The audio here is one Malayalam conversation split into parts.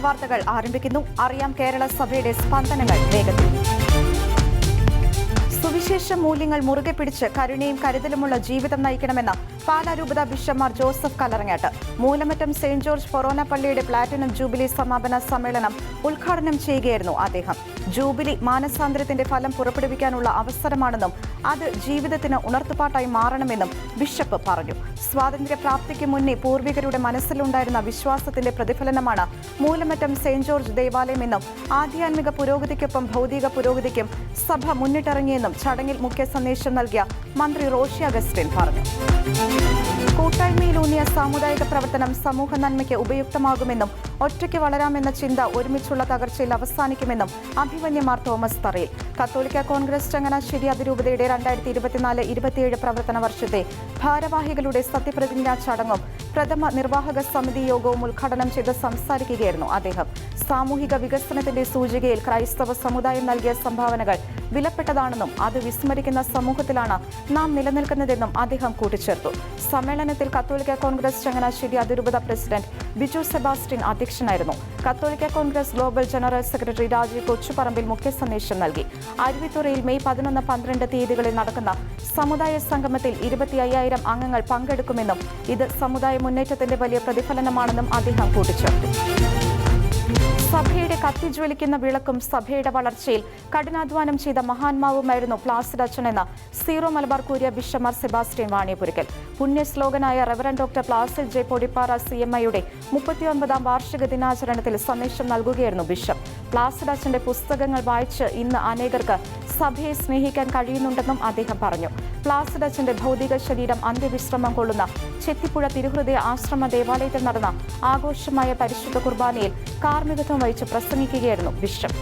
വാർത്തകൾ ആരംഭിക്കുന്നു. അറിയാം കേരള സഭയുടെ സ്പന്ദനങ്ങൾ വേഗത്തിൽ. സുവിശേഷ മൂല്യങ്ങൾ മുറുകെ പിടിച്ച് കരുണയും കരുതലുമുള്ള ജീവിതം നയിക്കണമെന്ന് പാലാരൂപത bishop Mar Joseph Kallarangatt Moolamattom Saint George forane പള്ളിയുടെ പ്ലാറ്റിനം ജൂബിലി സമാപന സമ്മേളനം ഉദ്ഘാടനം ചെയ്യുകയായിരുന്നു അദ്ദേഹം. ജൂബിലി മാനസാന്തരത്തിന്റെ ഫലം പുറപ്പെടുവിക്കാനുള്ള അവസരമാണെന്നും അത് ജീവിതത്തിന് ഉണർത്തുപാട്ടായി മാറണമെന്നും ബിഷപ്പ് പറഞ്ഞു. സ്വാതന്ത്ര്യപ്രാപ്തിക്ക് മുന്നേ പൂർവികരുടെ മനസ്സിലുണ്ടായിരുന്ന വിശ്വാസത്തിന്റെ പ്രതിഫലനമാണ് മൂലമറ്റം സെയിന്റ് ജോർജ് ദേവാലയമെന്നും ആധ്യാത്മിക പുരോഗതിക്കൊപ്പം ഭൗതിക പുരോഗതിക്കും സഭ മുന്നിട്ടിറങ്ങിയെന്നും ചടങ്ങിൽ മുഖ്യ സന്ദേശം നൽകിയ മന്ത്രി റോഷി അഗസ്റ്റിൻ പറഞ്ഞു. കൂട്ടായ്മയിലൂന്നിയ സാമുദായിക പ്രവർത്തനം സമൂഹ നന്മയ്ക്ക് ഉപയുക്തമാകുമെന്നും ഒറ്റയ്ക്ക് വളരാമെന്ന ചിന്ത ഒരുമിച്ചുള്ള തകർച്ചയിൽ അവസാനിക്കുമെന്നും അഭിമന്യമാർ തോമസ് തറയിൽ. കത്തോലിക്ക കോൺഗ്രസ് ചങ്ങനാശ്ശേരി അതിരൂപതയുടെ രണ്ടായിരത്തി ഇരുപത്തിനാല് ഇരുപത്തിയേഴ് പ്രവർത്തന വർഷത്തെ ഭാരവാഹികളുടെ സത്യപ്രതിജ്ഞാ ചടങ്ങും പ്രഥമ നിർവാഹക സമിതി യോഗവും ഉദ്ഘാടനം ചെയ്ത് സംസാരിക്കുകയായിരുന്നു അദ്ദേഹം. സാമൂഹിക വികസനത്തിന്റെ സൂചികയിൽ ക്രൈസ്തവ സമുദായം നൽകിയ സംഭാവനകൾ വിലപ്പെട്ടതാണെന്നും അത് വിസ്മരിക്കുന്ന സമൂഹത്തിലാണ് നാം നിലനിൽക്കുന്നതെന്നും അദ്ദേഹം കൂട്ടിച്ചേർത്തു. സമ്മേളനത്തിൽ കത്തോലിക്ക കോൺഗ്രസ് ചങ്ങനാശ്ശേരി അതിരൂപത പ്രസിഡന്റ് ബിജു സെബാസ്റ്റ്യൻ അധ്യക്ഷനായിരുന്നു. Catholic Congress global general secretary Rajeev Kochuparambil മുഖ്യ സന്ദേശം നൽകി. അരുവിത്തുറയിൽ മെയ് പതിനൊന്ന് പന്ത്രണ്ട് തീയതികളിൽ നടക്കുന്ന സമുദായ സംഗമത്തിൽ ഇരുപത്തി അയ്യായിരം അംഗങ്ങൾ പങ്കെടുക്കുമെന്നും ഇത് സമുദായ മുന്നേറ്റത്തിന്റെ വലിയ പ്രതിഫലനമാണെന്നും അദ്ദേഹം കൂട്ടിച്ചേർത്തു. സഭയുടെ കത്തിജ്വലിക്കുന്ന വിളക്കും സഭയുടെ വളർച്ചയിൽ കഠിനാധ്വാനം ചെയ്ത മഹാന്മാവുമായിരുന്നു പ്ലാസിഡ് എന്ന Syro Malabar curia bishop Mar Sebastian Vaniyapurackal പുണ്യ ശ്ലോകനായ reverend doctor Placid J Podipara C M ഐയുടെ മുപ്പത്തിയൊൻപതാം വാർഷിക ദിനാചരണത്തിൽ സന്ദേശം നൽകുകയായിരുന്നു ബിഷപ്പ്. പ്ലാസിഡ് അച്ഛന്റെ പുസ്തകങ്ങൾ വായിച്ച് ഇന്ന് അനേകർക്ക് സഭയെ സ്നേഹിക്കാൻ കഴിയുന്നുണ്ടെന്നും അദ്ദേഹം പറഞ്ഞു. പ്ലാസിഡ് അച്ഛന്റെ ഭൗതിക ശരീരം അന്ത്യവിശ്രമം കൊള്ളുന്ന ചെത്തിപ്പുഴ തിരുഹൃദയ ആശ്രമ ദേവാലയത്തിൽ നടന്ന ആഘോഷമായ പരിശുദ്ധ കുർബാനയിൽ കാർമ്മികത്വം വഹിച്ച് പ്രസംഗിക്കുകയായിരുന്നു ബിഷപ്പ്.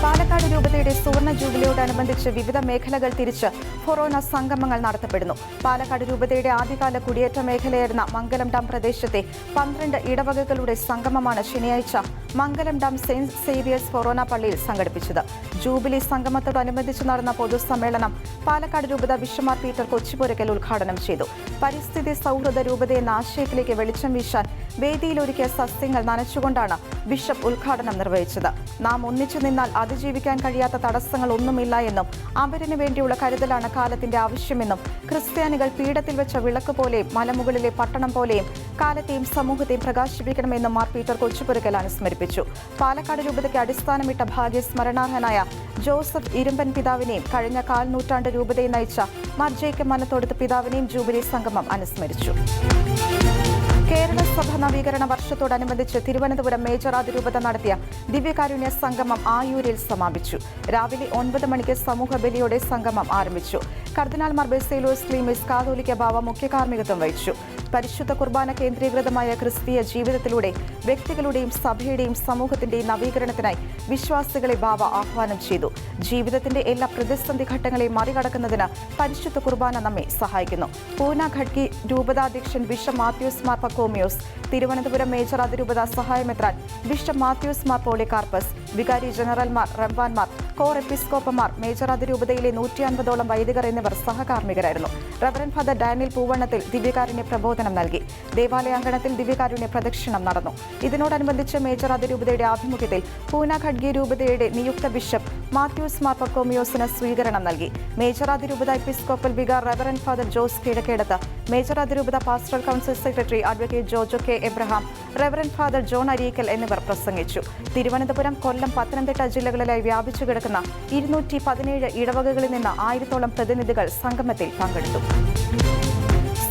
പാലക്കാട് രൂപതയുടെ സുവർണ ജൂബിലിയോടനുബന്ധിച്ച് വിവിധ മേഖലകൾ തിരിച്ച് ഫൊറോന സംഗമങ്ങൾ നടത്തപ്പെടുന്നു. പാലക്കാട് രൂപതയുടെ ആദ്യകാല കുടിയേറ്റ മേഖലയായിരുന്ന മംഗലം ഡാം പ്രദേശത്തെ പന്ത്രണ്ട് ഇടവകകളുടെ സംഗമമാണ് ശനിയാഴ്ച Mangalam dam Saint Xavier's forane പള്ളിയിൽ സംഘടിപ്പിച്ചത്. ജൂബിലി സംഗമത്തോടനുബന്ധിച്ച് നടന്ന പൊതുസമ്മേളനം പാലക്കാട് രൂപത ബിഷമാർ പീറ്റർ കൊച്ചിപുരക്കൽ ഉദ്ഘാടനം ചെയ്തു. പരിസ്ഥിതി സൗഹൃദ രൂപതയെന്ന ആശയത്തിലേക്ക് വെളിച്ചം വീശാൻ വേദിയിലൊരുക്കിയ സസ്യങ്ങൾ നനച്ചുകൊണ്ടാണ് ബിഷപ്പ് ഉദ്ഘാടനം നിർവഹിച്ചത്. നാം ഒന്നിച്ചു നിന്നാൽ അതിജീവിക്കാൻ കഴിയാത്ത തടസ്സങ്ങൾ ഒന്നുമില്ല എന്നും അവരിന് വേണ്ടിയുള്ള കരുതലാണ് കാലത്തിന്റെ ആവശ്യമെന്നും ക്രിസ്ത്യാനികൾ പീഠത്തിൽ വെച്ച വിളക്ക് പോലെയും മലമുകളിലെ പട്ടണം പോലെയും കാലത്തെയും സമൂഹത്തെയും പ്രകാശിപ്പിക്കണമെന്നും മാർ പീറ്റർ കൊച്ചുപുരക്കൽ അനുസ്മരിപ്പിച്ചു പാലക്കാട് രൂപതയ്ക്ക് അടിസ്ഥാനമിട്ട ഭാഗ്യ ഭാഗ്യസ്മരണാർഹനായ ജോസഫ് ഇരുമ്പൻ പിതാവിനെയും കഴിഞ്ഞ കാൽ നൂറ്റാണ്ട് രൂപതയെ നയിച്ച മാർ ജേക്കബ് മനത്തോടുത്ത് പിതാവിനെയും ജൂബിലി സംഗമം അനുസ്മരിച്ചു. കേരള സഭ നവീകരണ വർഷത്തോടനുബന്ധിച്ച് തിരുവനന്തപുരം മേജർ അതിരൂപത നടത്തിയ ദിവ്യകാരുണ്യ സംഗമം ആയൂരിൽ സമാപിച്ചു. രാവിലെ ഒൻപത് മണിക്ക് സമൂഹ ബലിയോടെ സംഗമം ആരംഭിച്ചു. കർദിനാൾ മാർ ബെസേലോസ് ക്ലീമിസ് കാതോലിക്ക ബാവ മുഖ്യ കാർമ്മികത്വം വഹിച്ചു. പരിശുദ്ധ കുർബാന കേന്ദ്രീകൃതമായ ക്രിസ്തീയ ജീവിതത്തിലൂടെ വ്യക്തികളുടെയും സഭയുടെയും സമൂഹത്തിന്റെയും നവീകരണത്തിനായി വിശ്വാസികളെ ബാബ ആഹ്വാനം ചെയ്തു. ജീവിതത്തിന്റെ എല്ലാ പ്രതിസന്ധി ഘട്ടങ്ങളെയും മറികടക്കുന്നതിന് പരിശുദ്ധ കുർബാന നമ്മെ സഹായിക്കുന്നു. Pune Khadki രൂപതാധ്യക്ഷൻ bishop Mathews Mar Pachomios Thiruvananthapuram major അതിരൂപത സഹായമെത്രാൻ ബിഷപ്പ് മാത്യൂസ് മാർ പോളികാർപ്പസ് വികാരി ജനറൽമാർ റംബാൻമാർ കോർ എപ്പിസ്കോപ്പമാർ മേജർ അതിരൂപതയിലെ നൂറ്റി അൻപതോളം വൈദികർ എന്നിവർ സഹകാർമ്മികരായിരുന്നു. റവറൻ ഫാദർ ഡാനിയൽ പൂവണ്ണത്തിൽ ദിവ്യകാരുണ്യ പ്രബോധനം നൽകി. ദേവാലയാങ്കണത്തിൽ ദിവ്യകാരുണ്യ പ്രദക്ഷിണം നടന്നു. ഇതിനോടനുബന്ധിച്ച് മേജർ അതിരൂപതയുടെ ആഭിമുഖ്യത്തിൽ പൂന ഖഡ്ഗി രൂപതയുടെ നിയുക്ത ബിഷപ്പ് മാത്യൂസ് മാർപ്പക്കോമിയോസിന് സ്വീകരണം നൽകി. മേജർ അതിരൂപത episcopal vicar reverend father Jose Kizhakkedath. Major അതിരൂപത pastoral council secretary advocate Jojo K Abraham reverend father John Areekal എന്നിവർ പ്രസംഗിച്ചു. തിരുവനന്തപുരം കൊല്ലം പത്തനംതിട്ട ജില്ലകളിലായി വ്യാപിച്ചു കിടക്കുന്ന ഇരുന്നൂറ്റി പതിനേഴ് ഇടവകകളിൽ നിന്ന് ആയിരത്തോളം പ്രതിനിധികൾ സംഗമത്തിൽ പങ്കെടുത്തു.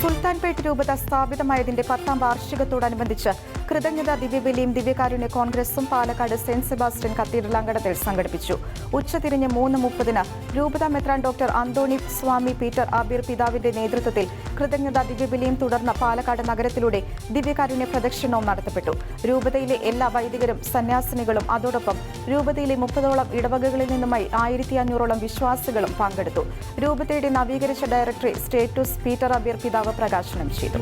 സുൽത്താൻപേട്ട് രൂപത സ്ഥാപിതമായതിന്റെ പത്താം വാർഷികത്തോടനുബന്ധിച്ച് കൃതജ്ഞത ദിവ്യബലിയും ദിവ്യകാരുണ്യ കോൺഗ്രസും പാലക്കാട് സെന്റ് സെബാസ്റ്റ്യൻ കത്തീഡ്രൽ അങ്കണത്തിൽ സംഘടിപ്പിച്ചു. ഉച്ചതിരിഞ്ഞ് മൂന്ന് മുപ്പതിന് രൂപത മെത്രാൻ doctor Anthony Swamy Peter Abeer പിതാവിന്റെ നേതൃത്വത്തിൽ കൃതജ്ഞത ദിവ്യബലിയും തുടർന്ന് പാലക്കാട് നഗരത്തിലൂടെ ദിവ്യകാരുണ്യ പ്രദക്ഷിണവും നടത്തപ്പെട്ടു. രൂപതയിലെ എല്ലാ വൈദികരും സന്യാസിനികളും അതോടൊപ്പം രൂപതയിലെ മുപ്പതോളം ഇടവകകളിൽ നിന്നുമായി ആയിരത്തി അഞ്ഞൂറോളം വിശ്വാസികളും പങ്കെടുത്തു. രൂപതയുടെ നവീകരിച്ച ഡയറക്ടറി സ്റ്റേറ്റസ് പീറ്റർ അബീർ പിതാവ് പ്രകാശനം ചെയ്തു.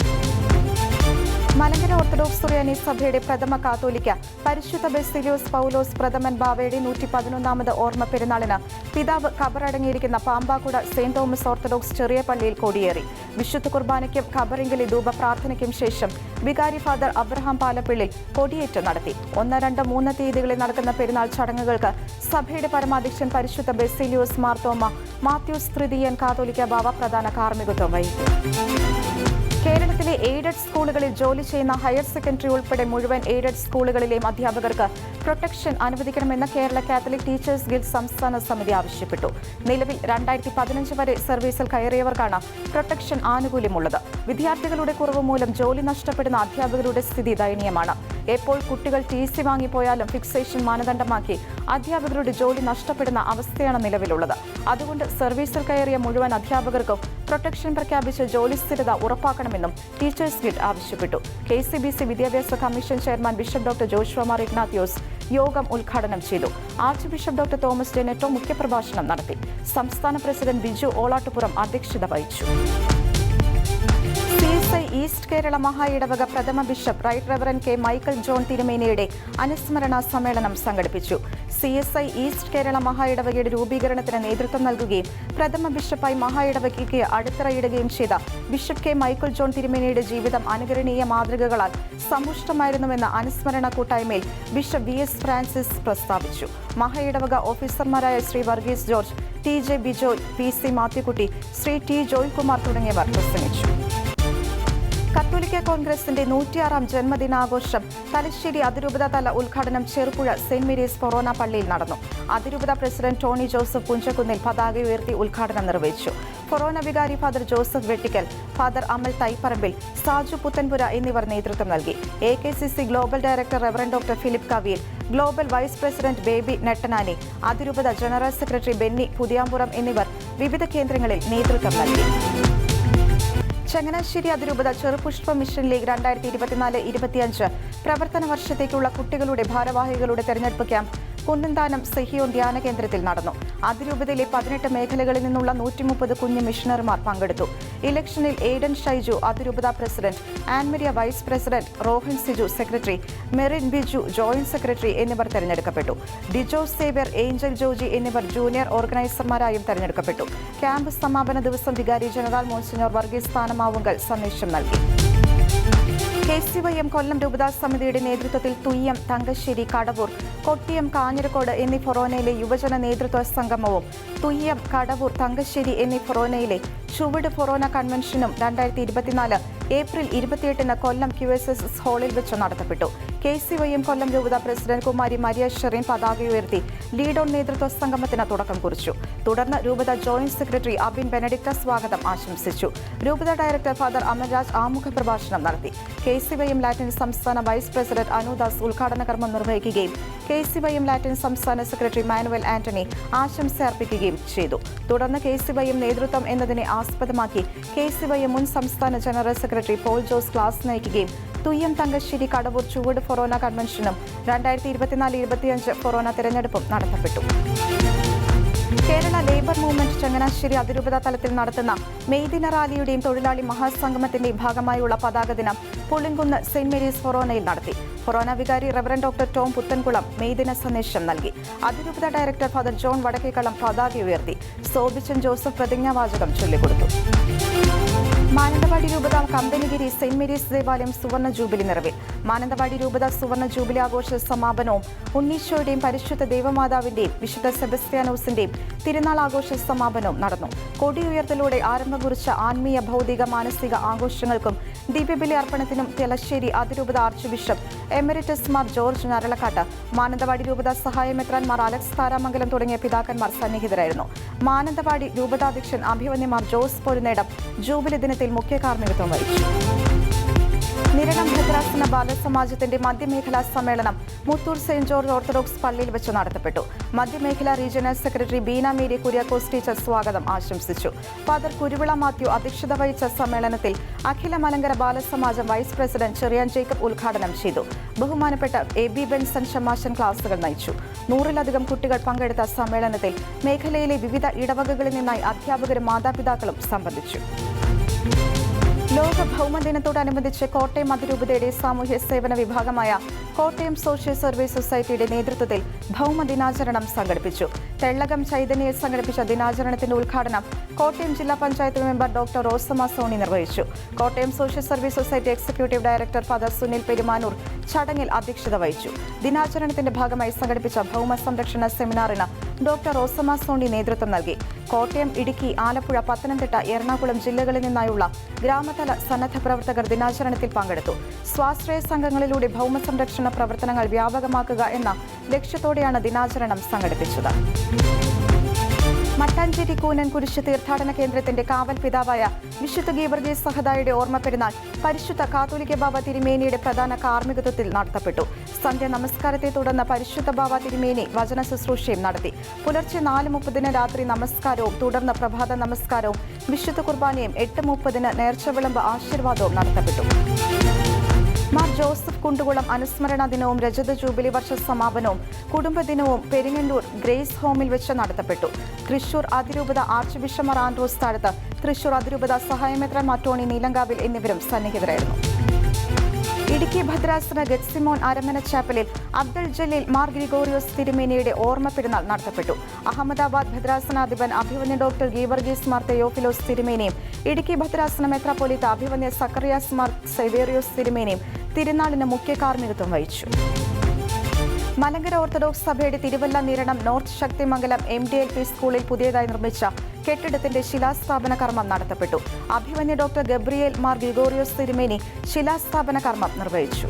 മലങ്കര ഓർത്തഡോക്സ് സുറിയാനി സഭയുടെ പ്രഥമ കാത്തോലിക്ക പരിശുദ്ധ ബെസിലിയോസ് പൗലോസ് പ്രഥമൻ ബാവയുടെ നൂറ്റി പതിനൊന്നാമത് ഓർമ്മ പെരുന്നാളിന് പിതാവ് ഖബറടങ്ങിയിരിക്കുന്ന പാമ്പാക്കുട സെന്റ് തോമസ് ഓർത്തഡോക്സ് ചെറിയ പള്ളിയിൽ കൊടിയേറി. വിശുദ്ധ കുർബാനയ്ക്കും ഖബറിംഗിലെ ധൂപ പ്രാർത്ഥനയ്ക്കും ശേഷം വികാരി ഫാദർ അബ്രഹാം പാലപ്പിള്ളിൽ കൊടിയേറ്റം നടത്തി. ഒന്ന് രണ്ട് മൂന്ന് തീയതികളിൽ നടക്കുന്ന പെരുന്നാൾ ചടങ്ങുകൾക്ക് സഭയുടെ പരമാധ്യക്ഷൻ പരിശുദ്ധ ബെസിലിയോസ് മാർത്തോമ മാത്യൂസ് തൃതീയൻ കാത്തോലിക്ക ബാവ പ്രധാന കാർമ്മികത്വം വഹിക്കും. കേരളത്തിലെ എയ്ഡഡ് സ്കൂളുകളിൽ ജോലി ചെയ്യുന്ന ഹയർ സെക്കൻഡറി ഉൾപ്പെടെ മുഴുവൻ എയ്ഡഡ് സ്കൂളുകളിലെയും അധ്യാപകർക്ക് പ്രൊട്ടക്ഷൻ അനുവദിക്കണമെന്ന് കേരള കാത്തലിക് ടീച്ചേഴ്സ് ഗിൽഡ് സംസ്ഥാന സമിതി ആവശ്യപ്പെട്ടു. നിലവിൽ രണ്ടായിരത്തി പതിനഞ്ച് വരെ സർവീസിൽ കയറിയവർക്കാണ് പ്രൊട്ടക്ഷൻ ആനുകൂല്യമുള്ളത്. വിദ്യാർത്ഥികളുടെ കുറവ് മൂലം ജോലി നഷ്ടപ്പെടുന്ന അധ്യാപകരുടെ സ്ഥിതി ദയനീയമാണ്. എപ്പോൾ കുട്ടികൾ ടി സി വാങ്ങിപ്പോയാലും ഫിക്സേഷൻ മാനദണ്ഡമാക്കി അധ്യാപകരുടെ ജോലി നഷ്ടപ്പെടുന്ന അവസ്ഥയാണ് നിലവിലുള്ളത്. അതുകൊണ്ട് സർവീസിൽ കയറിയ മുഴുവൻ അധ്യാപകർക്കും പ്രൊട്ടക്ഷൻ പ്രഖ്യാപിച്ച് ജോലി സ്ഥിരത ഉറപ്പാക്കണമെന്നും ടീച്ചേഴ്സ് ഗിൽഡ് ആവശ്യപ്പെട്ടു. കെ സി ബി സി വിദ്യാഭ്യാസ commission chairman bishop doctor Joshua Mar യോഗം ഉദ്ഘാടനം ചെയ്തു. Archbishop doctor Thomas J Netto മുഖ്യപ്രഭാഷണം നടത്തി. സംസ്ഥാന പ്രസിഡന്റ് ബിജു ഓളാട്ടുപുറം അധ്യക്ഷത വഹിച്ചു. എസ് ഐ ഈസ്റ്റ് കേരള മഹാ ഇടവക പ്രഥമ bishop right reverend K Michael John തിരുമേനയുടെ അനുസ്മരണ സമ്മേളനം സംഘടിപ്പിച്ചു. C S I east Kerala മഹാ ഇടവകയുടെ രൂപീകരണത്തിന് നേതൃത്വം നൽകുകയും പ്രഥമ ബിഷപ്പായി മഹാ ഇടവകയ്ക്ക് അടിത്തറയിടുകയും ചെയ്ത ബിഷപ്പ് കെ മൈക്കൽ ജോൺ തിരുമേനയുടെ ജീവിതം അനുകരണീയ മാതൃകകളാൽ സമ്പുഷ്ടമായിരുന്നുവെന്ന അനുസ്മരണ കൂട്ടായ്മയിൽ ബിഷപ്പ് വി എസ് ഫ്രാൻസിസ് പ്രസ്താവിച്ചു. മഹാ ഇടവക ഓഫീസർമാരായ Shri Varghese George T J Bijoy P C Mathukutty Shri T Joykumar തുടങ്ങിയവർ പ്രസംഗിച്ചു. കത്തോലിക്ക കോൺഗ്രസിന്റെ നൂറ്റിയാറാം ജന്മദിനാഘോഷം തലശ്ശേരി അതിരൂപത തല ഉദ്ഘാടനം ചെറുപുഴ സെന്റ് മേരീസ് ഫൊറോന പള്ളിയിൽ നടന്നു. അതിരൂപത പ്രസിഡന്റ് ടോണി ജോസഫ് പുഞ്ചക്കുന്നിൽ പതാക ഉയർത്തി ഉദ്ഘാടനം നിർവഹിച്ചു. ഫൊറോന വികാരി father Joseph Vettickal father Amal Thaiparambil Saju Puthenpura എന്നിവർ നേതൃത്വം നൽകി. A K C C global director reverend doctor Philip Kaviyil global vice president Baby Nettanani അതിരൂപത ജനറൽ സെക്രട്ടറി ബെന്നി പുതിയാമ്പുറം എന്നിവർ വിവിധ കേന്ദ്രങ്ങളിൽ നേതൃത്വം നൽകി. ചങ്ങനാശ്ശേരി അതിരൂപത ചെറുപുഷ്പ മിഷൻ ലീഗ് രണ്ടായിരത്തി ഇരുപത്തിനാല് ഇരുപത്തിയഞ്ച് പ്രവർത്തന വർഷത്തേക്കുള്ള കുട്ടികളുടെ ഭാരവാഹികളുടെ തെരഞ്ഞെടുപ്പ് ക്യാമ്പ് കുന്നന്താനം സെഹിയോൻ ധ്യാന കേന്ദ്രത്തിൽ നടന്നു. അതിരൂപതയിലെ പതിനെട്ട് മേഖലകളിൽ നിന്നുള്ള നൂറ്റി മുപ്പത് കുഞ്ഞു മിഷണറിമാർ പങ്കെടുത്തു. ഇലക്ഷനിൽ എയ്ഡൻ ഷൈജു അതിരൂപത president Ann Maria vice president Rohan Siju secretary Merin Biju joint secretary എന്നിവർ തെരഞ്ഞെടുക്കപ്പെട്ടു. ഡിജോ സേവ്യർ ഏഞ്ചൽ ജോജി എന്നിവർ ജൂനിയർ ഓർഗനൈസർമാരായും തെരഞ്ഞെടുക്കപ്പെട്ടു. ക്യാമ്പ് സമാപന ദിവസം വികാരി ജനറൽ മോൺസിനോർ വർഗീസ് സ്ഥാനമാവുങ്കൽ സന്ദേശം നൽകി. K C Y M Kollam രൂപതാസ് സമിതിയുടെ നേതൃത്വത്തിൽ തുയ്യം തങ്കശ്ശേരി കടവൂർ കൊട്ടിയം കാഞ്ഞിരക്കോട് എന്നീ ഫൊറോനയിലെ യുവജന നേതൃത്വ സംഗമവും തുയ്യം കടവൂർ തങ്കശ്ശേരി എന്നീ ഫൊറോനയിലെ ചുവട് ഫൊറോന കൺവെൻഷനും രണ്ടായിരത്തി ഇരുപത്തിനാല് ഏപ്രിൽ ഇരുപത്തിയെട്ടിന് കൊല്ലം ക്യു എസ് എസ് ഹാളിൽ വെച്ച് നടത്തപ്പെട്ടു. K C Y M Kollam രൂപത പ്രസിഡന്റ് കുമാരി മരിയ ഷെറിൻ പതാക ഉയർത്തി ലീഡ് ഓൺ നേതൃത്വ സംഗമത്തിന് തുടക്കം കുറിച്ചു. തുടർന്ന് രൂപത ജോയിന്റ് സെക്രട്ടറി അബിൻ ബെനഡിക്ട സ്വാഗതം ആശംസിച്ചു. രൂപത ഡയറക്ടർ ഫാദർ അമൽരാജ് ആമുഖ പ്രഭാഷണം നടത്തി. K C Y M Latin സംസ്ഥാന വൈസ് പ്രസിഡന്റ് അനുദാസ് ഉദ്ഘാടന കർമ്മം നിർവഹിക്കുകയും K C Y M Latin സംസ്ഥാന സെക്രട്ടറി മാനുവൽ ആന്റണി ആശംസ അർപ്പിക്കുകയും ചെയ്തു. തുടർന്ന് കെ സി വൈ എം നേതൃത്വം എന്നതിനെ ആസ്പദമാക്കി കെ സി വൈ എം മുൻ സംസ്ഥാന general secretary Paul Jose class നയിക്കുകയും തുയ്യം തങ്കശ്ശേരി കടവൂർ ചുവട് ഫൊറോന കൺവെൻഷനും രണ്ടായിരത്തി ഇരുപത്തിനാല് ഇരുപത്തിയഞ്ച് ഫൊറോന തെരഞ്ഞെടുപ്പും നടത്തപ്പെട്ടു. കേരള ലേബർ മൂവ്മെന്റ് ചങ്ങനാശ്ശേരി അതിരൂപത തലത്തിൽ നടത്തുന്ന മെയ്ദിന റാലിയുടെയും തൊഴിലാളി മഹാസംഗമത്തിന്റെയും ഭാഗമായുള്ള പതാക ദിനം പുളിങ്കുന്ന് സെന്റ് മേരീസ് ഫൊറോനയിൽ നടത്തി. ഫൊറോന വികാരി റവറൻ ഡോക്ടർ ടോം പുത്തൻകുളം മെയ്ദിന സന്ദേശം നൽകി. അതിരൂപത ഡയറക്ടർ ഫാദർ ജോൺ വടക്കേക്കളം പതാക ഉയർത്തി. സോബിച്ചൻ ജോസഫ് പ്രതിജ്ഞാവാചകം ചൊല്ലിക്കൊടുത്തു. മാനന്തവാടി രൂപത കമ്പനിഗിരി സെന്റ് മേരീസ് ദേവാലയം സുവർണ ജൂബിലി നിറവിൽ. മാനന്തവാടി രൂപത സുവർണ ജൂബിലി ആഘോഷ സമാപനവും ഉണ്ണീശോയുടെയും പരിശുദ്ധ ദേവമാതാവിന്റെയും വിശുദ്ധ സെബസ്ത്യാനോസിന്റെയും തിരുനാൾ ആഘോഷ സമാപനവും നടന്നു. കൊടിയുയർത്തലോടെ ആരംഭം കുറിച്ച ആത്മീയ ഭൗതിക മാനസിക ആഘോഷങ്ങൾക്കും ദിവ്യബലി അർപ്പണത്തിനും തെലശ്ശേരി അതിരൂപത archbishop emeritus Mar George Naralakkatt Mananthavady രൂപത സഹായമെത്രാൻമാർ അലക്സ് താരാമംഗലം തുടങ്ങിയ പിതാക്കന്മാർ സന്നിഹിതരായിരുന്നു. മാനന്തവാടി രൂപതാധ്യക്ഷൻ അഭിവന്യമാർ ജോസ് പൊരുന്നേടം ജൂബിലി ദിനത്തിൽ മുഖ്യ കാർമ്മികത്വം വഹിച്ചു. നിരണം ഭദ്രാസന ബാലസമാജത്തിന്റെ മധ്യമേഖലാ സമ്മേളനം മുത്തൂർ സെന്റ് ജോർജ് ഓർത്തഡോക്സ് പള്ളിയിൽ വെച്ച് നടത്തപ്പെട്ടു. മധ്യമേഖലാ regional secretary Beena Mary Kuriakose teacher സ്വാഗതം ആശംസിച്ചു. ഫാദർ കുരുവിള മാത്യു അധ്യക്ഷത വഹിച്ച സമ്മേളനത്തിൽ അഖില മലങ്കര ബാലസമാജം വൈസ് പ്രസിഡന്റ് ചെറിയാൻ ജേക്കബ് ഉദ്ഘാടനം ചെയ്തു. ബഹുമാനപ്പെട്ട എ ബി ബെൻസൺ ഷമാശൻ ക്ലാസുകൾ നയിച്ചു. നൂറിലധികം കുട്ടികൾ പങ്കെടുത്ത സമ്മേളനത്തിൽ മേഖലയിലെ വിവിധ ഇടവകകളിൽ നിന്നായി അധ്യാപകരും മാതാപിതാക്കളും സംബന്ധിച്ചു. ലോക ഭൗമദിനത്തോടനുബന്ധിച്ച് കോട്ടയം അതിരൂപതയുടെ സാമൂഹ്യ സേവന വിഭാഗമായ കോട്ടയം സോഷ്യൽ സർവീസ് സൊസൈറ്റിയുടെ നേതൃത്വത്തിൽ ഭൗമദിനാചരണം സംഘടിപ്പിച്ചു. തെള്ളകം ചൈതന്യയിൽ സംഘടിപ്പിച്ച ദിനാചരണത്തിന്റെ ഉദ്ഘാടനം കോട്ടയം ജില്ലാ പഞ്ചായത്ത് മെമ്പർ ഡോക്ടർ റോസമ സോണി നിർവഹിച്ചു. Kottayam social service society executive director father Sunil Perumanoor ചടങ്ങിൽ അധ്യക്ഷത വഹിച്ചു. ദിനാചരണത്തിന്റെ ഭാഗമായി സംഘടിപ്പിച്ച ഭൗമ സംരക്ഷണ സെമിനാറിന് ഡോക്ടർ റോസമ സോണി നേതൃത്വം നൽകി. കോട്ടയം ഇടുക്കി ആലപ്പുഴ പത്തനംതിട്ട എറണാകുളം ജില്ലകളിൽ നിന്നായുള്ള ഗ്രാമതല സന്നദ്ധ പ്രവർത്തകർ ദിനാചരണത്തിൽ പങ്കെടുത്തു. സ്വാശ്രയ സംഘങ്ങളിലൂടെ ഭൗമ സംരക്ഷണ പ്രവർത്തനങ്ങൾ വ്യാപകമാക്കുക എന്ന ലക്ഷ്യത്തോടെയാണ് ദിനാചരണം സംഘടിപ്പിച്ചത്. മട്ടാഞ്ചേരി കൂനൻ കുരിശ് തീർത്ഥാടന കേന്ദ്രത്തിന്റെ കാവൽ പിതാവായ വിശുദ്ധ ഗീവർഗീസ് സഹദായുടെ ഓർമ്മ പെരുന്നാൾ പരിശുദ്ധ കാത്തോലിക്ക ബാബ തിരുമേനിയുടെ പ്രധാന കാർമ്മികത്വത്തിൽ നടത്തപ്പെട്ടു. സന്ധ്യ നമസ്കാരത്തെ തുടർന്ന് പരിശുദ്ധ ബാബ തിരുമേനി വചന ശുശ്രൂഷയും നടത്തി. പുലർച്ചെ നാല് മുപ്പതിന് രാത്രി നമസ്കാരവും തുടർന്ന് പ്രഭാത നമസ്കാരവും വിശുദ്ധ കുർബാനയും എട്ട് മുപ്പതിന് നേർച്ച വിളമ്പ് ആശീർവാദവും നടത്തപ്പെട്ടു. മാർ ജോസഫ് കുണ്ടുകുളം അനുസ്മരണ ദിനവും രജത ജൂബിലി വർഷ സമാപനവും കുടുംബദിനവും പെരിങ്ങണ്ടൂർ ഗ്രേസ് ഹോമിൽ വെച്ച് നടത്തപ്പെട്ടു. തൃശൂർ അതിരൂപത ആർച്ച് ബിഷമർ ആൻഡ്രൂസ് താഴത്ത് തൃശൂർ അതിരൂപത സഹായമേത്രൻ മാറ്റോണി നീലങ്കാവിൽ എന്നിവരും സന്നിഹിതരായിരുന്നു. ഇടുക്കി ഭദ്രാസന ഗത്സിമോൻ അരമന ചാപ്പലിൽ അബ്ദുൾ ജലീൽ മാർ ഗ്രിഗോറിയോസ് തിരുമേനിയുടെ ഓർമ്മ പെരുന്നാൾ നടത്തപ്പെട്ടു. അഹമ്മദാബാദ് ഭദ്രാസനാധിപൻ അഭിവന്യ ഡോക്ടർ ഗീവർഗീസ് മാർ തെയോഫിലോസ് തിരുമേനിയും ഇടുക്കി ഭദ്രാസന മെത്രാപ്പൊലീത്ത അഭിവന്യ സക്കറിയാസ് മാർ സെവേറിയോസ് തിരുമേനിയും തിരുനാളിന് മുഖ്യ കാർമ്മികത്വം വഹിച്ചു. മലങ്കര ഓർത്തഡോക്സ് സഭയുടെ Thiruvalla Niranam north Sakthimangalam M D L P സ്കൂളിൽ പുതിയതായി നിർമ്മിച്ച കെട്ടിടത്തിന്റെ ശിലാസ്ഥാപന കർമ്മം നടത്തപ്പെട്ടു. അഭിമന്യ ഡോക്ടർ ഗബ്രിയേൽ മാർ ഗ്രിഗോറിയോസ് തിരുമേനി ശിലാസ്ഥാപന കർമ്മം നിർവഹിച്ചു.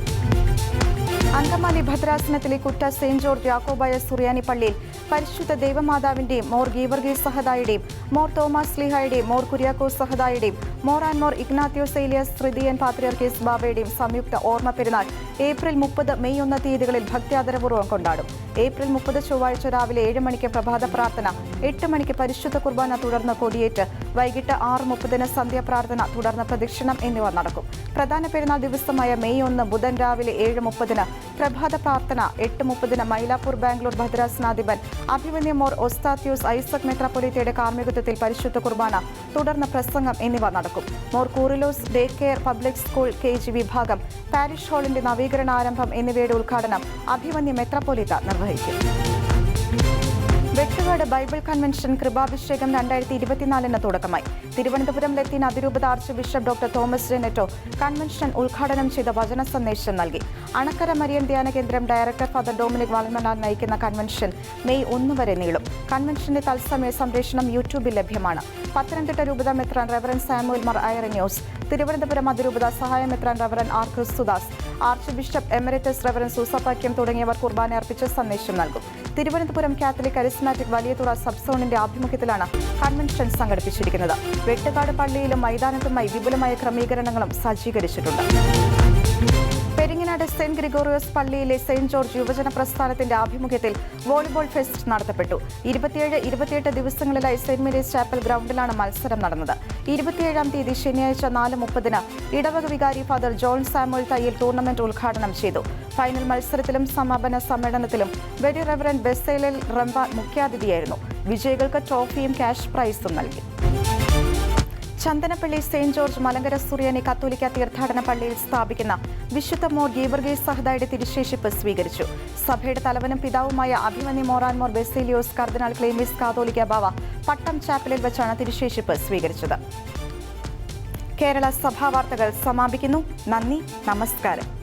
അങ്കമാലി ഭദ്രാസനത്തിലെ കുറ്റ സെന്റ് ജോർജ് യാക്കോബായ സുറിയാനി പള്ളിയിൽ പരിശുദ്ധ ദേവമാതാവിന്റെയും മോർ ഗീവർഗീസ് സഹദായുടെയും മോർ തോമസ് ലിഹായുടെയും മോർ കുര്യാക്കോസ് സഹദായുടെയും മോർ ആൻഡ് മോർ ഇഗ്നാത്യോസ് ഏലിയസ് തൃതീയൻ പാത്രിയർക്കീസ് ബാബയുടെയും സംയുക്ത ഓർമ്മ പെരുന്നാൾ ഏപ്രിൽ മുപ്പത് മെയ് ഒന്ന് തീയതികളിൽ ഭക്തിയാദരപൂർവം കൊണ്ടാടും. ഏപ്രിൽ മുപ്പത് ചൊവ്വാഴ്ച രാവിലെ ഏഴ് മണിക്ക് പ്രഭാത പ്രാർത്ഥന എട്ട് മണിക്ക് പരിശുദ്ധ കുർബാന തുടർന്ന് കൊടിയേറ്റ് വൈകിട്ട് ആറ് മുപ്പതിന് സന്ധ്യാപ്രാർത്ഥന തുടർന്ന് പ്രദക്ഷിണം എന്നിവ നടക്കും. പ്രധാന പെരുന്നാൾ ദിവസമായ മെയ് ഒന്ന് ബുധൻ രാവിലെ ഏഴ് മുപ്പതിന് പ്രഭാത പ്രാർത്ഥന എട്ട് മുപ്പതിന് മൈലാപ്പൂർ ബാംഗ്ലൂർ ഭദ്രാസനാധിപൻ അഭിമന്യ മോർ ഒസ്താത്യൂസ് ഐസക് മെത്രാപ്പൊലിത്തയുടെ കാർമ്മികത്വത്തിൽ പരിശുദ്ധ കുർബാന തുടർന്ന് പ്രസംഗം എന്നിവ നടക്കും. Mor Koorilos day care public school K G വിഭാഗം പാരിഷ് ഹാളിന്റെ നവീകരണാരംഭം എന്നിവയുടെ ഉദ്ഘാടനം അഭിമന്യ മെത്രാപ്പൊലിത്ത നിർവഹിക്കും. വെട്ടുകാട് ബൈബിൾ കൺവെൻഷൻ കൃപാഭിഷേകം രണ്ടായിരത്തി ഇരുപത്തിനാലിന് തുടക്കമായി. തിരുവനന്തപുരം ലത്തീൻ അതിരൂപത archbishop doctor Thomas J Netto convention ഉദ്ഘാടനം ചെയ്ത വചന സന്ദേശം നൽകി. അണക്കര മരിയൻ ധ്യാന കേന്ദ്രം ഡയറക്ടർ ഫാദർ ഡൊമിനിക് വാൾമനാർ നയിക്കുന്ന കൺവെൻഷൻ മെയ് ഒന്ന് വരെ നീളും. കൺവെൻഷന്റെ തത്സമയ സംപ്രേഷണം യൂട്യൂബിൽ ലഭ്യമാണ്. പത്തനംതിട്ട രൂപത മെത്രാൻ reverend Samuel Mar Irenios. Thiruvananthapuram അതിരൂപത സഹായ മെത്രാൻ reverend R Christudas. Archbishop emeritus reverend Soosapakiam തുടങ്ങിയവർ കുർബാന അർപ്പിച്ച സന്ദേശം നൽകും. Thiruvananthapuram Catholic charismatic Valiyathura sub സോണിന്റെ ആഭിമുഖ്യത്തിലാണ് കൺവെൻഷൻ സംഘടിപ്പിച്ചിരിക്കുന്നത്. വെട്ടുകാട് പള്ളിയിലും മൈതാനത്തുമായി വിപുലമായ ക്രമീകരണങ്ങളും സജ്ജീകരിച്ചിട്ടുണ്ട്. പെരിങ്ങനാട് സെന്റ് ഗ്രിഗോറിയോസ് പള്ളിയിലെ സെന്റ് ജോർജ് യുവജന പ്രസ്ഥാനത്തിന്റെ ആഭിമുഖ്യത്തിൽ വോളിബോൾ ഫെസ്റ്റ് നടത്തപ്പെട്ടു. ഇരുപത്തിയേഴ് ഇരുപത്തിയെട്ട് ദിവസങ്ങളിലായി സെന്റ് മേരീസ് ചാപ്പൽ ഗ്രൗണ്ടിലാണ് മത്സരം നടന്നത്. ഇരുപത്തിയേഴാം തീയതി ശനിയാഴ്ച നാല് മുപ്പതിന് ഇടവക വികാരി father John Samuel Thayyil tournament ഉദ്ഘാടനം ചെയ്തു. ഫൈനൽ മത്സരത്തിലും സമാപന സമ്മേളനത്തിലും വെരി റെവറൻ ബെസേലിൽ റംബ മുഖ്യാതിഥിയായിരുന്നു. വിജയികൾക്ക് ട്രോഫിയും ക്യാഷ് പ്രൈസും നൽകി. ചന്ദനപ്പള്ളി സെയിന്റ് ജോർജ് മലങ്കര സുറിയാനി കത്തോലിക്ക തീർത്ഥാടന പള്ളിയിൽ സ്ഥാപിക്കുന്ന വിശുദ്ധ മോർ ഗീവർഗീസ് സഹദായുടെ തിരുശേഷിപ്പ് സ്വീകരിച്ചു. സഭയുടെ തലവനും പിതാവുമായ അഭിമന്യ മോറാൻമോർ ബെസേലിയോസ് കർദിനാൾ ക്ലേമിസ് കാതോലിക്ക ബാവ പട്ടം ചാപ്പലിൽ വെച്ചാണ് തിരുശേഷിപ്പ് സ്വീകരിച്ചത്. കേരള സഭാ വാർത്തകൾ സമാപിക്കുന്നു. നന്ദി നമസ്കാരം.